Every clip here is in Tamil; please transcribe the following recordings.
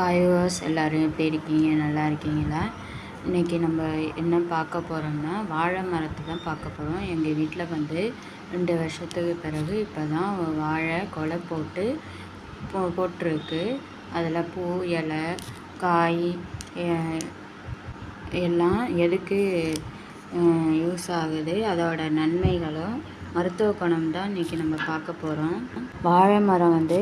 ஹாய் எல்லோரும் எப்படி இருக்கீங்க? நல்லா இருக்கீங்களா? இன்றைக்கி நம்ம என்ன பார்க்க போகிறோம்னா வாழை மரத்தை தான் பார்க்க போகிறோம் எங்கள் வீட்டில் வந்து ரெண்டு வருஷத்துக்கு பிறகு இப்போ தான் வாழை கொலை போட்டு போ போட்டிருக்கு. அதில் பூ இலை காய் எல்லாம் எதுக்கு யூஸ் ஆகுது? அதோட நன்மைகளும் மருத்துவ குணம் தான் இன்றைக்கி நம்ம பார்க்க போகிறோம் வாழை மரம் வந்து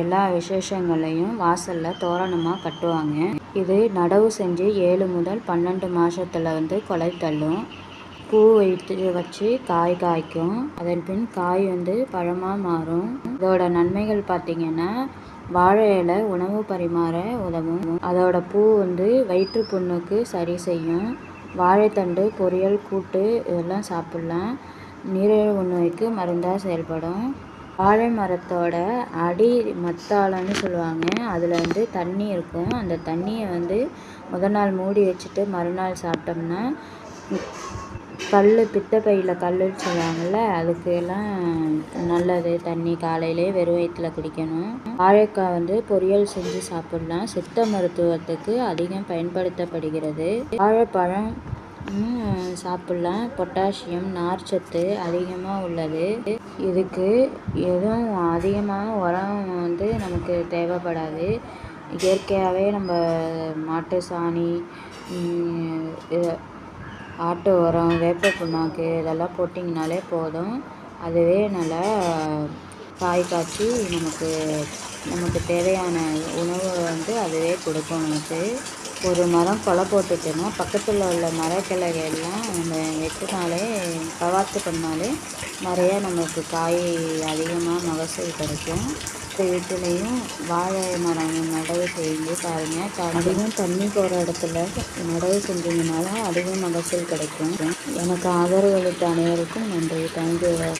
எல்லா விசேஷங்களையும் வாசலில் தோரணமாக கட்டுவாங்க. இது நடவு செஞ்சு ஏழு முதல் பன்னெண்டு மாதத்தில் வந்து கொலை தள்ளும். பூ வைத்து வச்சு காய் காய்க்கும். அதன் பின் காய் வந்து பழமாக மாறும். இதோட நன்மைகள் பார்த்திங்கன்னா வாழை இலை உணவு பரிமாற உதவும். அதோட பூ வந்து வயிற்று புண்ணுக்கு சரி செய்யும். வாழைத்தண்டு பொரியல் கூட்டு இதெல்லாம் சாப்பிட்லாம். நீரிழிவு நோய்க்கு மருந்தாக செயல்படும். வாழை மரத்தோட அடி மத்தாளன்னு சொல்லுவாங்க. அதில் வந்து தண்ணி இருக்கும். அந்த தண்ணியை வந்து முதல் நாள் மூடி வச்சுட்டு மறுநாள் சாப்பிட்டோம்னா கல் பித்தப்பையில் கல்லுன்னு சொல்லுவாங்கள்ல அதுக்கெல்லாம் நல்லது. தண்ணி காலையிலே வெறும் வயிற்றில் குடிக்கணும். வாழைக்காய் வந்து பொரியல் செஞ்சு சாப்பிட்லாம். சித்த மருத்துவத்துக்கு அதிகம் பயன்படுத்தப்படுகிறது. வாழைப்பழம் சாப்பிட்லாம். பொட்டாசியம் நார்ச்சத்து அதிகமாக உள்ளது. இதுக்கு எதுவும் அதிகமாக உரம் வந்து நமக்கு தேவைப்படாது. இயற்கையாகவே நம்ம மாட்டு சாணி ஆட்டு உரம் வேப்ப புண்ணாக்கு இதெல்லாம் போட்டிங்கனாலே போதும். அதுவே நல்லா காய் காய்ச்சி நமக்கு நமக்கு தேவையான உணவு வந்து அதுவே கொடுக்கும் நமக்கு. ஒரு மரம் கொலை போட்டுட்டோன்னா பக்கத்தில் உள்ள மரக்கிளைகள்லாம் நம்ம வெட்டினாலே கவாத்து பண்ணாலே நிறையா நமக்கு காய் அதிகமாக மகசூல் கிடைக்கும். இப்போ வீட்டிலையும் வாழை மரம் நடவு செஞ்சு பாருங்கள் அதிகம் தண்ணி போகிற இடத்துல நடவு செஞ்சீங்கனாலும் அதிகம் மகசூல் கிடைக்கும். எனக்கு ஆதரவு அளித்த அனைவருக்கும் நன்றி. தேங்க்யூ